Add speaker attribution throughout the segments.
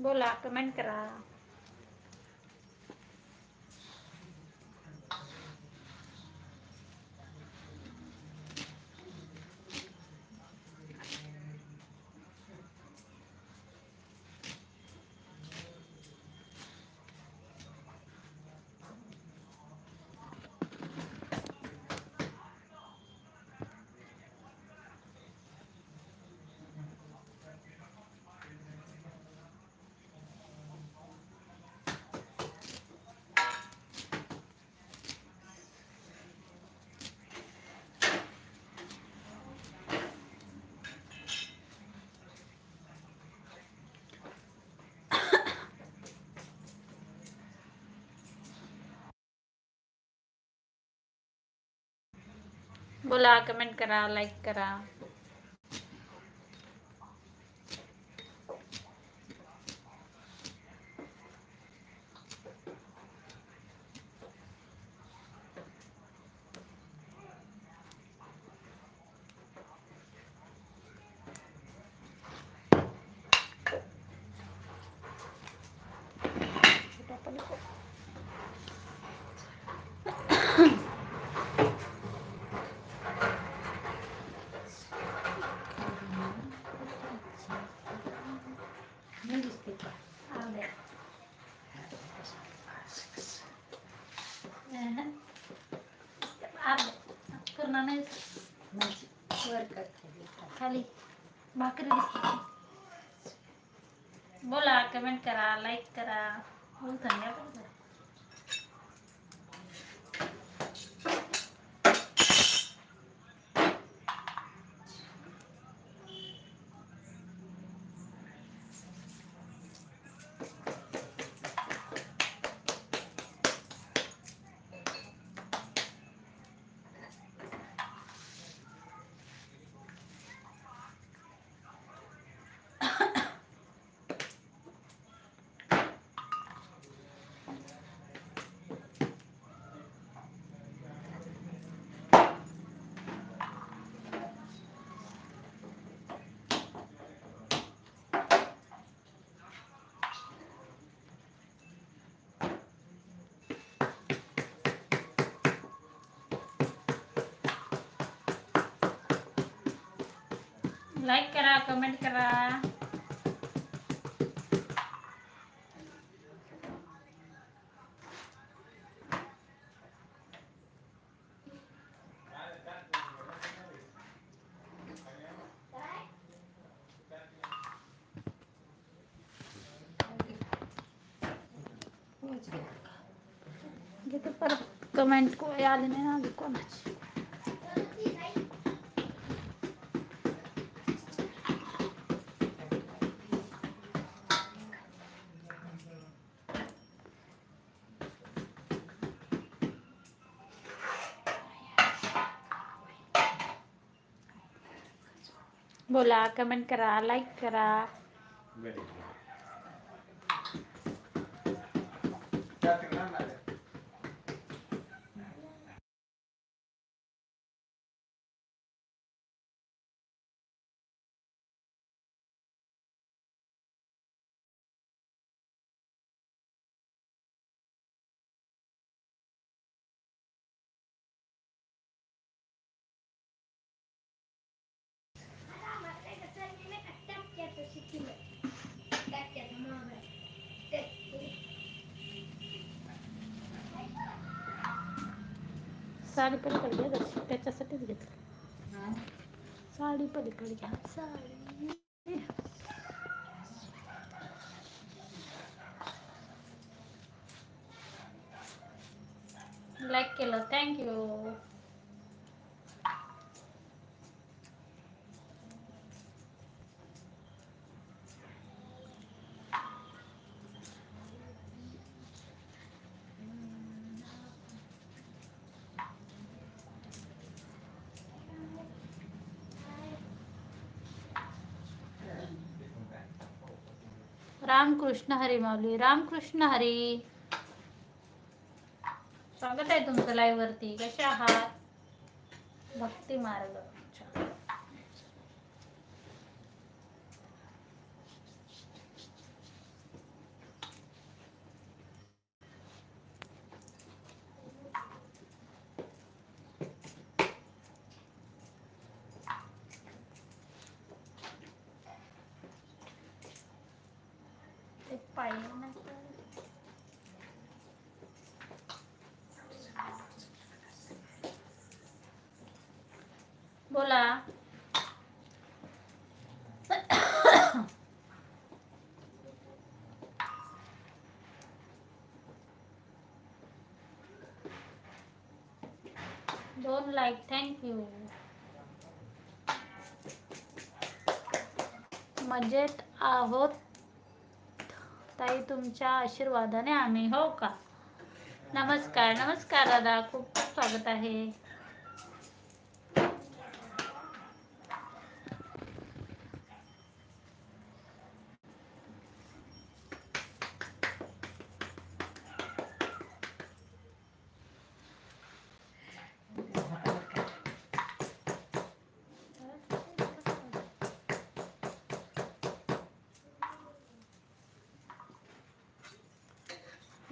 Speaker 1: बोला कमेंट करा. बोला कमेंट करा लाईक करा. पूर्ण नाही वर कर खाली भाकरी दिसते बोला कमेंट करा. लाईक करा बोलता लाईक करा कमेंट करा. कमेंट को आले नाही अजून कोणाची बोला कमेंट करा लाईक करा. साडी पलीकडे घ्या जराशी, त्याच्यासाठीच घेतलं साडी पलीकडे घ्या. साडी. लाईक केलं. Thank you Ramakrishna Hari Mauli Ramakrishna Hari. स्वागत आहे तुमचं लाईव्ह वरती. कसे आहात? भक्ती मार्ग अच्छा. काय नाही बोला दोन लाईक थँक्यू मजेत आहोत ताई तुमच्या आशीर्वादाने आम्ही हो का? नमस्कार नमस्कार दादा खूप खूप स्वागत आहे.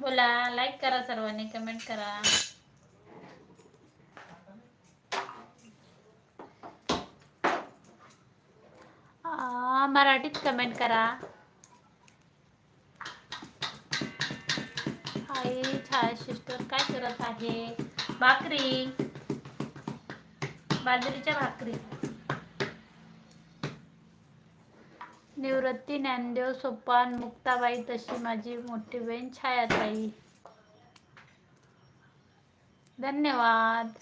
Speaker 1: बोला लाईक करा सर्वांनी कमेंट करा. आ, मराठीत कमेंट करा. आई छाया सिस्टर काय करत आहे? भाकरी. बाजरीच्या भाकरी. निवृत्ती ज्ञानदेव सोपान मुक्ताबाई तशी माझी मोठी बहीण छायाताई. धन्यवाद.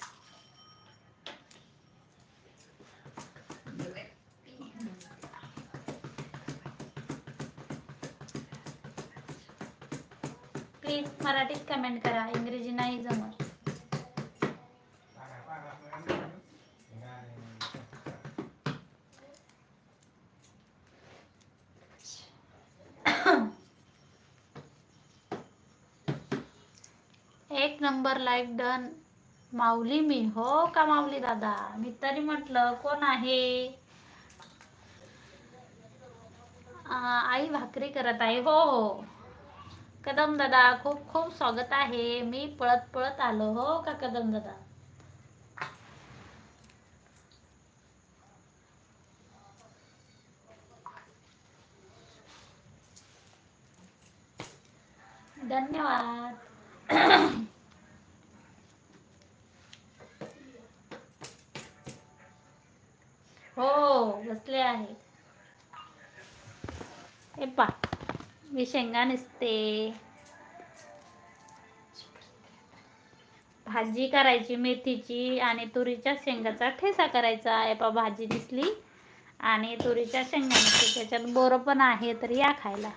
Speaker 1: प्लीज मराठीत कमेंट करा. इंग्रजी नाही जमत एक नंबर लाईक डन माऊली मी. हो का माऊली दादा? मी तरी म्हटलं कोण आहे? आई भाकरी करत आहे. हो हो. कदम दादा खूप खूप स्वागत आहे. मी पळत पळत आलो. हो का कदम दादा? धन्यवाद हो बसले आहे हे पा मी शेंगा निसते भाजी करायची मेथीची आणि तुरीच्या शेंगाचा ठेसा करायचा एपा भाजी दिसली. आणि तुरीच्या शेंगा त्याच्यात बोरं पण आहे तर या खायला.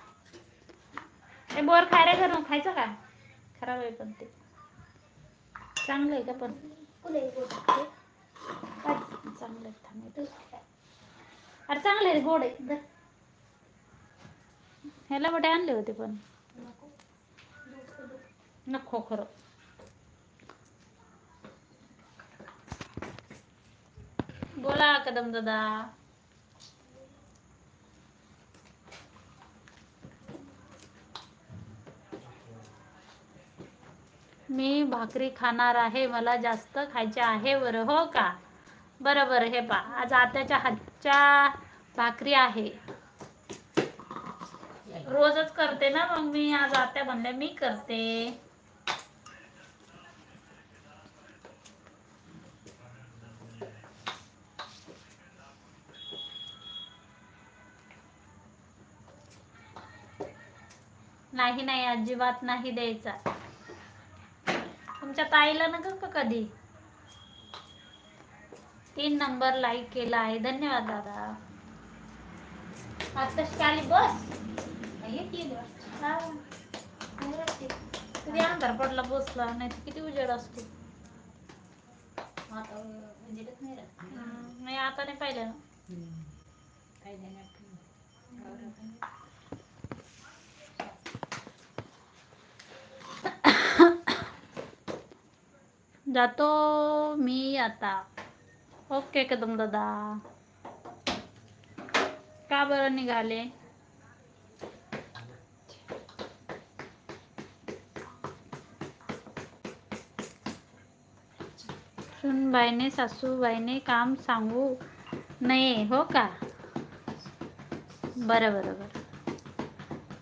Speaker 1: हे बोर खायला घरून खायचं का? खराब आहे पण ते. चांगलं आहे का पण? चांगलं आहे अरे चांगलं आहे गोड आहे. ह्याला बटे आणले होते पण. नको खरं. बोला कदम दादा. मी भाकरी खाणार आहे मला जास्त खायचे आहे बरं हो का? बरं बरं हे पा आज आत्याच्या हातच्या भाकरी आहे. रोजच करते ना मग मी आज आत्या म्हणल्या मी करते. नाही नाही अजिबात नाही द्यायचा. तुमच्या ताईला नका का कधी? तीन नंबर लाईक केला आहे. धन्यवाद दादा. आताच काली बस? कधी अंधार पडला बसला नाही तर किती उजेड असतो हम्म, नाही आता नाही पाहिलं ना जातो मी आता ओके कदम दादा का बरं निघाले सूनबाईने सासूबाईने काम सांगू नये हो का? बरं बरं बरं.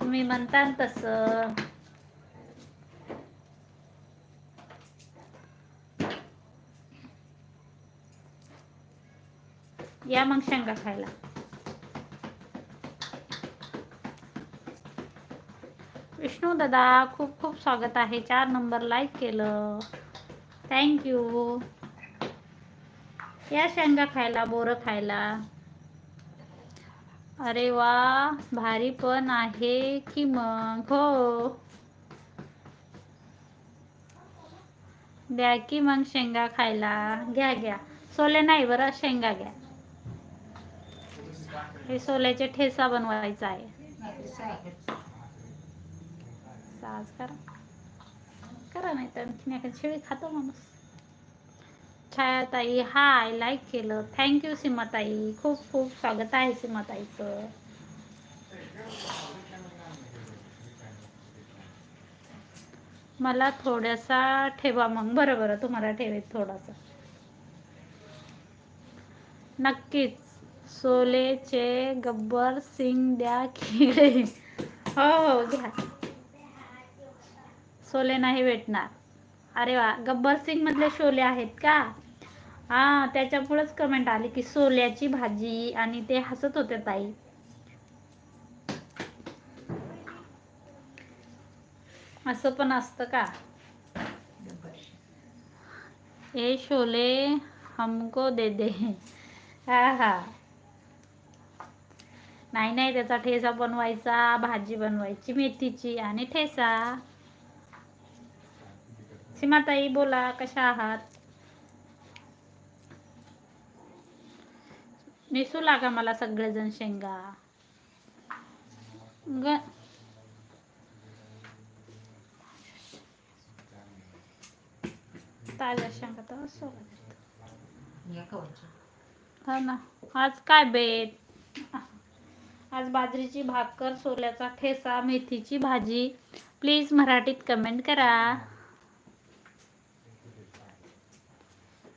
Speaker 1: तुम्ही म्हणता तसं. या मग शेंगा खायला. विष्णू दादा खूप खूप स्वागत आहे. चार नंबर लाईक केलं. थँक्यू या शेंगा खायला बोरं खायला. अरे वा भारी पण आहे की मग हो. द्या की मग शेंगा खायला. घ्या घ्या. सोले नाही बरं शेंगा घ्या. हे सोल्याचे ठेसा बनवायचा आहे. करा. करा नाही तर आणखीन एखादी शेळी खातो माणूस. छायाताई हाय लाईक केलं. Thank you Seematai. खूप खूप स्वागत आहे सीमाताईचं. मला थोडासा ठेवा मग. बरं बरं. तुम्हाला ठेवेत थोडासा. नक्कीच. सोलेचे गब्बर सिंग द्या खिळे हो हो घ्या. सोले नाही भेटणार. अरे वा. गब्बर सिंग मधले शोले आहेत का? हा त्याच्यामुळेच कमेंट आली की सोल्याची भाजी आणि ते हसत होते ताई. असं पण असतं का? हे शोले हमको दे दे. हा हा. नाही नाही त्याचा ठेसा बनवायचा भाजी बनवायची मेथीची आणि ठेसा. सीमाताई बोला कशा आहात? नेसू लागा मला सगळेजण शेंगा. ग. ताज्या शेंगा तर असं हो ना. आज काय बेत? आज बाजरीची भाकर सोल्याचा ठेसा मेथीची भाजी. प्लीज मराठीत कमेंट करा.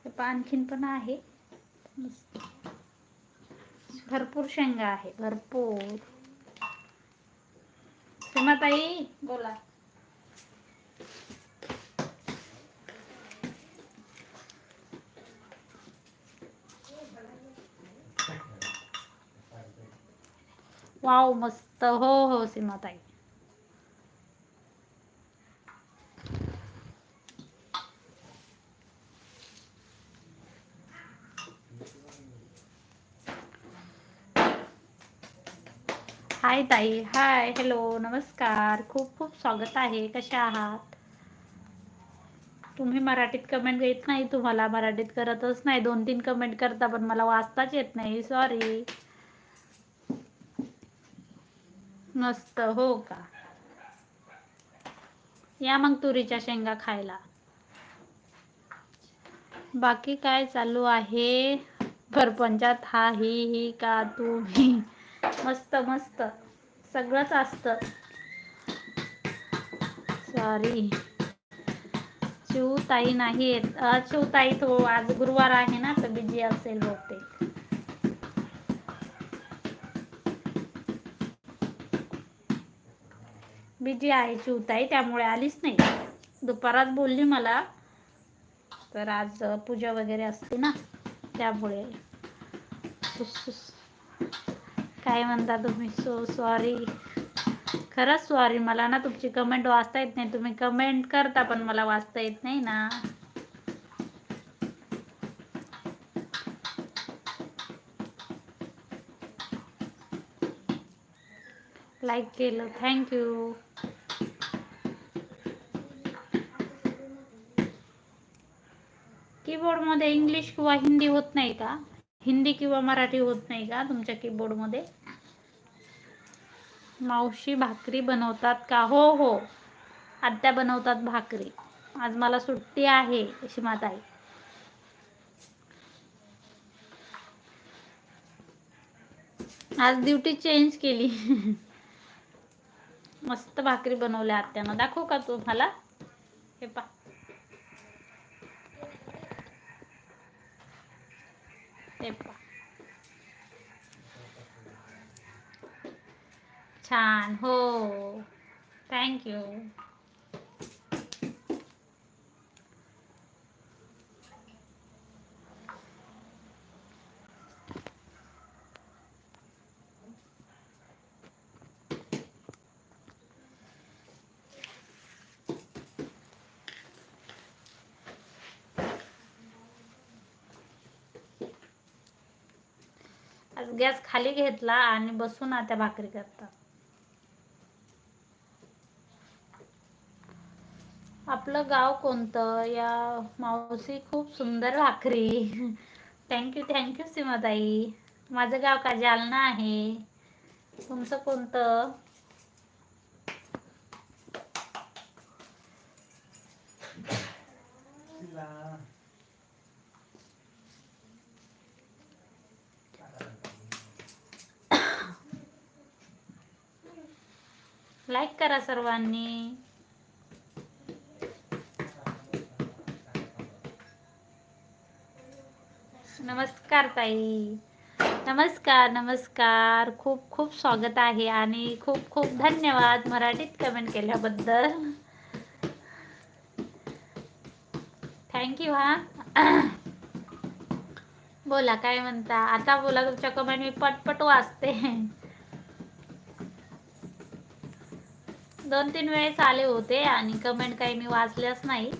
Speaker 1: हे आणखीन पण आहे. भरपूर शेंगा आहे भरपूर. सीमाताई बोला. वाव मस्त. हो हो सीमाताई. हाय ताई. हाय. हॅलो नमस्कार. खूप खूप स्वागत आहे. कशा आहात? तुम्ही मराठीत कमेंट येत नाही तुम्हाला. मराठीत करतच नाही. दोन तीन कमेंट करता पण मला वाचताच येत नाही. सॉरी मस्त. हो का? या मग तुरीच्या शेंगा खायला. बाकी काय चालू आहे? परपंचात हा ही ही का? तू ही मस्त मस्त. सगळंच असतं. सॉरी शिवताई नाही येत शिवताई तो आज गुरुवार आहे ना तर बिझी असेल बहुतेक. बिझी आहे शिवताई त्यामुळे आलीच नाही. दुपारात बोलली मला. तर आज पूजा वगैरे असते ना त्यामुळे. काय म्हणता तुम्ही? सो सॉरी खरंच सॉरी मला ना तुमची कमेंट वाचता येत नाही. तुम्ही कमेंट करता पण मला वाचता येत नाही ना. लाईक केलं. थँक्यू कीबोर्डमध्ये इंग्लिश किंवा हिंदी होत नाही का? हिंदी किंवा मराठी होत नाही का तुमच्या कीबोर्डमध्ये मावशी भाकरी बनवतात का? हो हो. आत्या बनवतात भाकरी. आज मला सुट्टी आहे सीमाताई आज ड्युटी चेंज केली. मस्त भाकरी बनवल्या आत्यानं. दाखवू का तुम्हाला हे पा. हे पा. छान. हो. थँक्यू आज गॅस खाली घेतला आणि बसून आता भाकरी करतात. आपलं गाव कोणतं? या मावशी खूप सुंदर भाकरी. Thank you thank you Seematai. माझं गाव का जालना आहे. तुमचं कोणतं? लाईक करा सर्वांनी. नमस्कार ताई. नमस्कार नमस्कार. खूप खूप स्वागत आहे आणि खूप खूप धन्यवाद मराठीत कमेंट केल्याबद्दल. थँक्यू हा. बोला काय म्हणता? आता बोला तुमच्या कमेंट मी पटपट वाचते. दोन तीन वेळेस आले होते आणि कमेंट काही मी वाचल्याच नाही.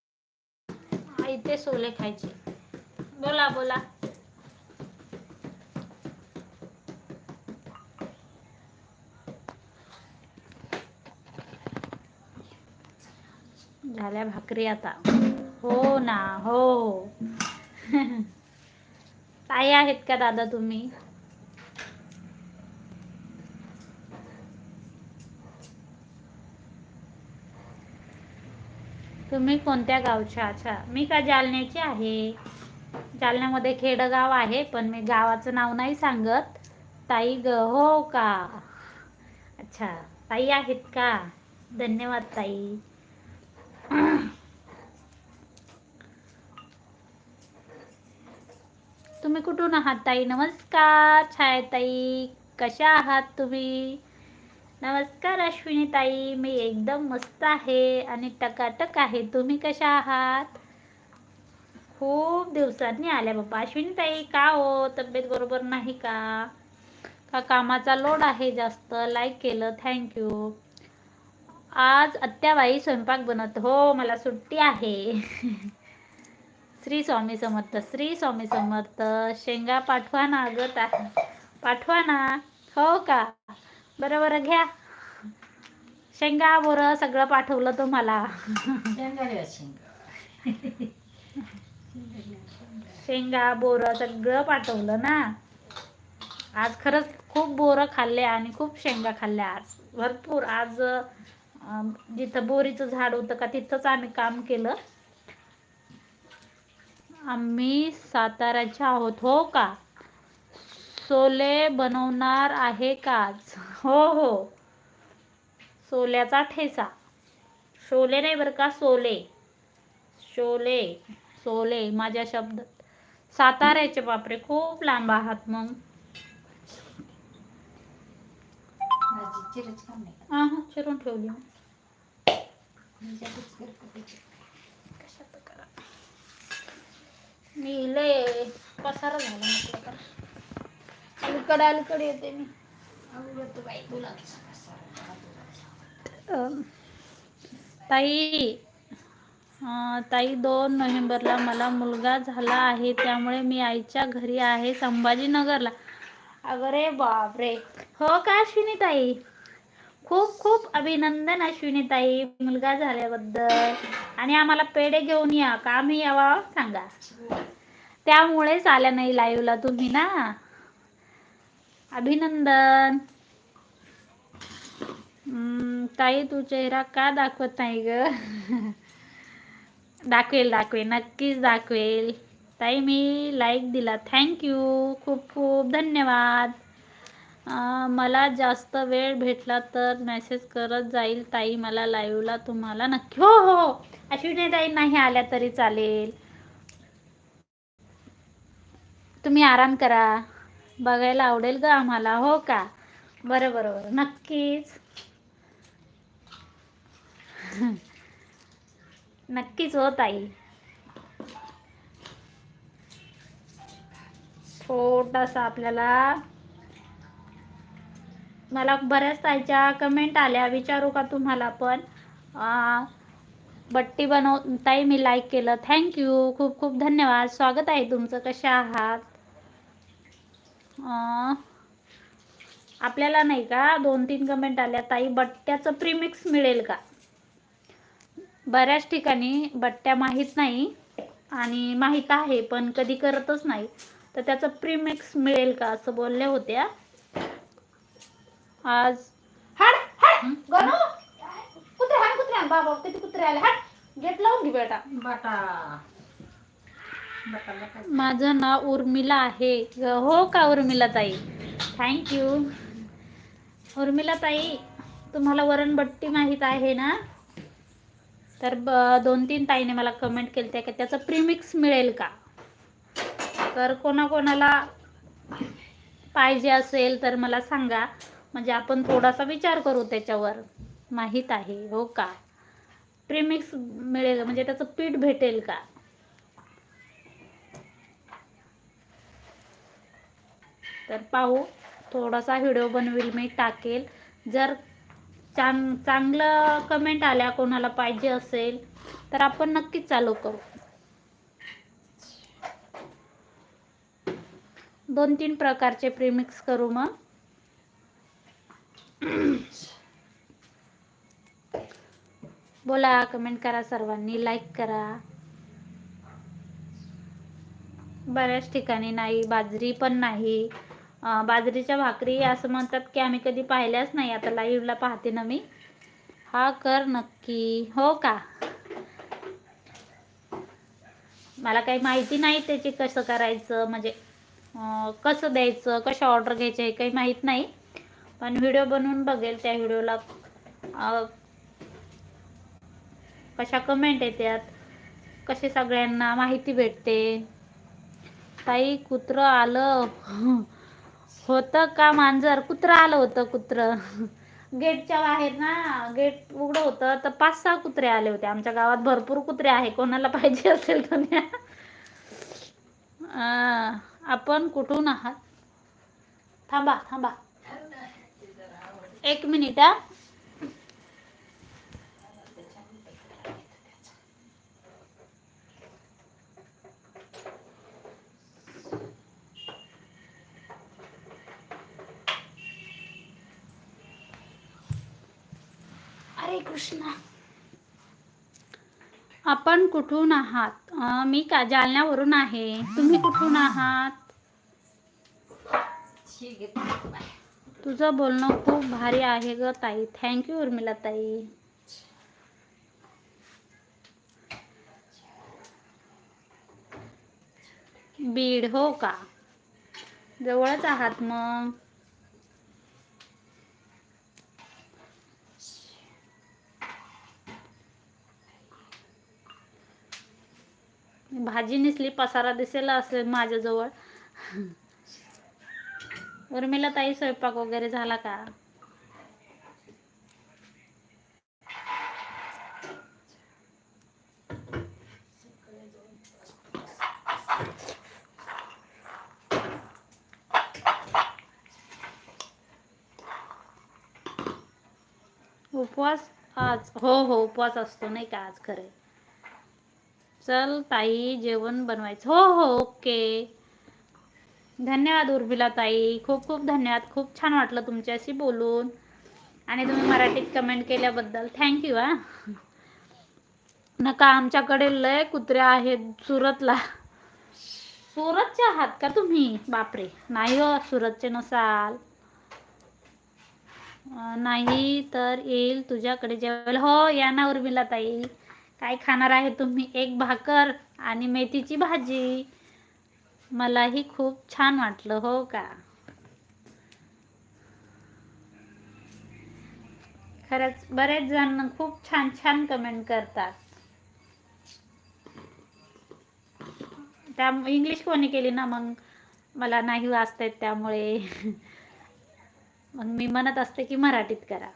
Speaker 1: हा, इथे सोले खायचे बोला बोला झाल्या भाकरी आता. हो ना हो. ताई आहेत का दादा तुम्ही? तुम्ही कोणत्या गावच्या? अच्छा मी का जालन्याची आहे? जालन्यामध्ये खेडगाव आहे पण मी गावाचं नाव नाही सांगत. ताई ग हो का? अच्छा ताई आहेत का? धन्यवाद ताई. तुम्ही कुठून आहात ताई? नमस्कार छायाताई कशा आहात तुम्ही? नमस्कार अश्विनी ताई. मी एकदम मस्त आहे आणि टकाटक आहे. तुम्ही कशा आहात? खूप दिवसांनी आल्या बाबा. अश्विनी ताई का हो? तब्येत बरोबर नाही का? का कामाचा लोड आहे जास्त? लाईक केलं. थँक्यू आज आत्याबाई स्वयंपाक बनवत. हो मला सुट्टी आहे. श्री स्वामी समर्थ श्री स्वामी समर्थ. शेंगा पाठवा ना अगं ता पाठवा ना. हो का? बरं बरं घ्या. शेंगा बोरं सगळं पाठवलं तुम्हाला. शेंगा बोरं सगळं पाठवलं ना. आज खरंच खूप बोरं खाल्ले आणि खूप शेंगा खाल्ल्या आज. भरपूर. आज जिथं बोरीचं झाड होतं का तिथंच आम्ही काम केलं. आम्ही साताऱ्याचे आहोत हो का? सोले बनवणार आहे का आज? हो हो. सोल्याचा ठेसा शोले नाही बरं का सोले. शोले सोले माझ्या शब्दात साताऱ्याचे बापरे खूप लांब आहात मग. चिरून ठेवली. कशात करा मी लय पसारा झाला म्हटलं तर. अलीकडे अलीकडे येते मी. ताई ताई दोन नोव्हेंबरला मला मुलगा झाला आहे त्यामुळे मी आईच्या घरी आहे संभाजीनगरला. अगरे बापरे. हो का अश्विनी ताई? खूप खूप अभिनंदन अश्विनी ताई. मुलगा झाल्याबद्दल. आणि आम्हाला पेढे घेऊन या का? आम्ही यावा सांगा. त्यामुळेच आल्या नाही लाईव्हला तुम्ही ना. अभिनंदन. ताई तू चेहरा का दाखवत नाही ग? दाखवेल दाखवेल. नक्कीच दाखवेल. ताई मी लाईक दिला. थँक्यू खूप खूप धन्यवाद. मला जास्त वेळ भेटला तर मेसेज करत जाईल ताई मला लाईव्हला तुम्हाला नक्की हो, हो हो अश्विनी ताई नाही आल्या तरी चालेल. तुम्ही आराम करा. बघायला आवडेल ग आम्हाला हो का? बरं बरोबर नक्कीच. नक्कीच हो ताई. छोटासा आपल्याला मला बऱ्याच ताईच्या कमेंट आल्या. विचारू का तुम्हाला पण? बट्टी बनव ताई मी लाईक केलं. थँक्यू खूप खूप धन्यवाद. स्वागत आहे तुमचं. कशा आहात? आपल्याला नाही का? दोन तीन कमेंट आल्या. ताई बट्ट्याचं प्रीमिक्स मिळेल का? बऱ्याच ठिकाणी बट्ट्या माहीत नाही आणि माहीत आहे पण कधी करतच नाही. तर त्याचं प्रीमिक्स मिळेल का? असं बोलल्या होत्या. आज.
Speaker 2: हाड हाड. गणू. कुत्रे हाड कुत्रे. हाड बाबा किती कुत्रे आले. हाड. गेट लावून घे बेटा.
Speaker 3: बटा. बटा बटा.
Speaker 1: माझं नाव उर्मिला आहे. हो का उर्मिला ताई? थँक्यू उर्मिला ताई तुम्हाला वरणबट्टी माहीत आहे ना? तर ब दोन तीन ताईने मला कमेंट केली त्या की त्याचं प्रीमिक्स मिळेल का? तर कोणाकोणाला पाहिजे असेल तर मला सांगा. म्हणजे आपण थोडासा विचार करू त्याच्यावर. माहीत आहे हो का? प्रीमिक्स मिळेल म्हणजे त्याचं पीठ भेटेल का? तर पाहू थोडासा व्हिडिओ बनवेल मी टाकेल. जर चांग चांगलं कमेंट आल्या कोणाला पाहिजे असेल तर आपण नक्कीच चालू करू. दोन तीन प्रकारचे प्रीमिक्स करू मग. बोला कमेंट करा सर्वांनी लाईक करा. बऱ्याच ठिकाणी नाही बाजरी पण नाही. बाजरीच्या भाकरी असं म्हणतात की आम्ही कधी पाहिल्याच नाही आता लाईव्हला पाहते ना मी. हा कर नक्की. हो का? मला काही माहिती नाही त्याची कसं करायचं म्हणजे कसं द्यायचं कशा ऑर्डर घ्यायचं काही माहीत नाही. पण व्हिडिओ बनवून बघेल त्या व्हिडिओला. कशा कमेंट येतात कसे सगळ्यांना माहिती भेटते. ताई कुत्रं आलं? होतं का मांजर? कुत्रं आलं होतं कुत्रं? गेटच्या बाहेर ना गेट उघडं होतं तर पाच सहा कुत्रे आले होते. आमच्या गावात भरपूर कुत्रे आहे. कोणाला पाहिजे असेल तर न्या. आपण कुठून आहात? थांबा थांबा. एक मिनिट हा. अरे कृष्णा आपण कुठून आहात? मी का जालन्यावरून आहे? तुम्ही कुठून आहात? तुझं बोलणं खूप भारी आहे ग ताई. थँक्यू उर्मिला ताई. बीड हो का? जवळच आहात मग. भाजी निसली पसारा दिसेल असेल माझ्याजवळ. उर्मिला ताई स्वयंपाक वगैरे झाला का? उपवास आज हो हो उपवास असतो नाही का आज खरे. चल ताई जेवण बनवायचं. हो हो ओके. धन्यवाद उर्मिला ताई खूप खूप धन्यवाद. खूप छान वाटलं तुमच्याशी बोलून. आणि तुम्ही मराठीत कमेंट केल्याबद्दल. थँक्यू हा. नका आमच्याकडे लय कुत्रे आहेत सुरतला. सुरतचे आहात का तुम्ही? बापरे. नाही हो सुरतचे नसाल. नाही तर येईल तुझ्याकडे जेवायला. हो या ना उर्मिला ताई काय खाणार आहे तुम्ही? एक भाकर आणि मेथीची भाजी. मलाही खूप छान वाटलं हो का? खरंच बरेच जण खूप छान छान कमेंट करतात. त्या इंग्लिश कोणी केली ना मग मला नाही वाचता येत त्यामुळे. मग मी म्हणत असते की मराठीत करा.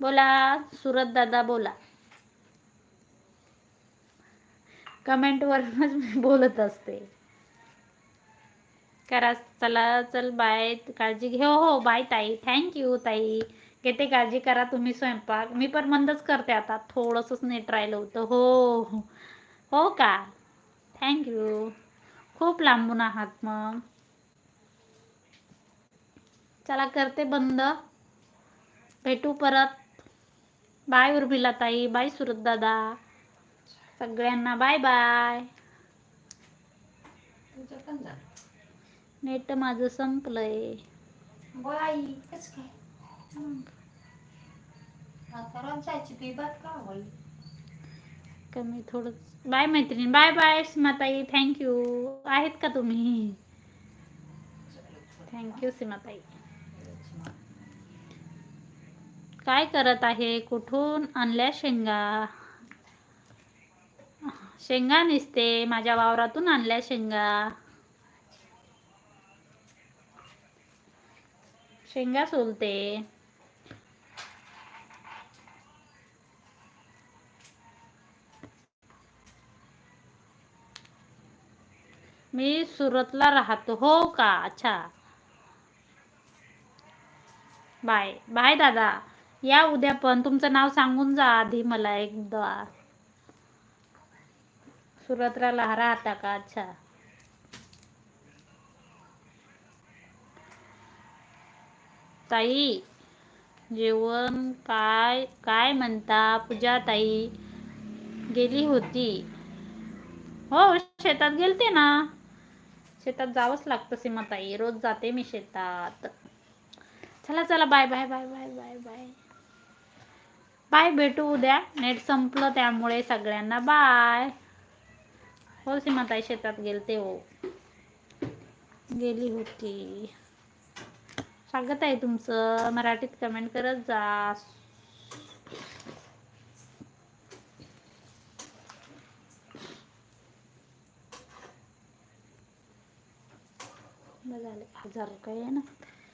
Speaker 1: बोला सुरत दादा बोला. कमेंटवरूनच मी बोलत असते. करा चला चल बाय काळजी घे. हो हो बाय ताई. थँक्यू ताई. घेते काळजी करा तुम्ही स्वयंपाक. मी पण बंदच करते आता. थोडंसंच नेट राहिलं होतं. हो हो. हो का? थँक्यू खूप लांबून आहात मग. चला करते बंद. भेटू परत. बाय उर्मिला ताई. बाय सुरत दादा. सगळ्यांना बाय बाय. नेट माझं संपलंय.
Speaker 2: कस काय? होईल
Speaker 1: कमी थोडं. बाय मैत्रीण बाय बाय सीमाताई थँक्यू आहेत का तुम्ही? Thank you Seematai. काय करत आहे? कुठून आणल्या शेंगा? शेंगा निसते माझ्या वावरातून आणल्या शेंगा. शेंगा सोलते. मी सुरतला राहतो. हो का? अच्छा. बाय. बाय दादा. या उद्या पण. तुमचं नाव सांगून जा आधी मला एकदा. सुरत्राला ला- राहता का? अच्छा. ताई जेवण काय काय म्हणता पूजा ताई? गेली होती. हो शेतात गेलते ना. शेतात जावंच लागतं सीमाताई रोज जाते मी शेतात. चला चला bye bye bye bye bye bye. Bye भेटू उद्या. नेट संपलं त्यामुळे सगळ्यांना बाय. हो सीमाताई शेतात गेलते हो. गेली होती. स्वागत आहे तुमचं. मराठीत कमेंट करत जा. झाले हजार रुपये ना?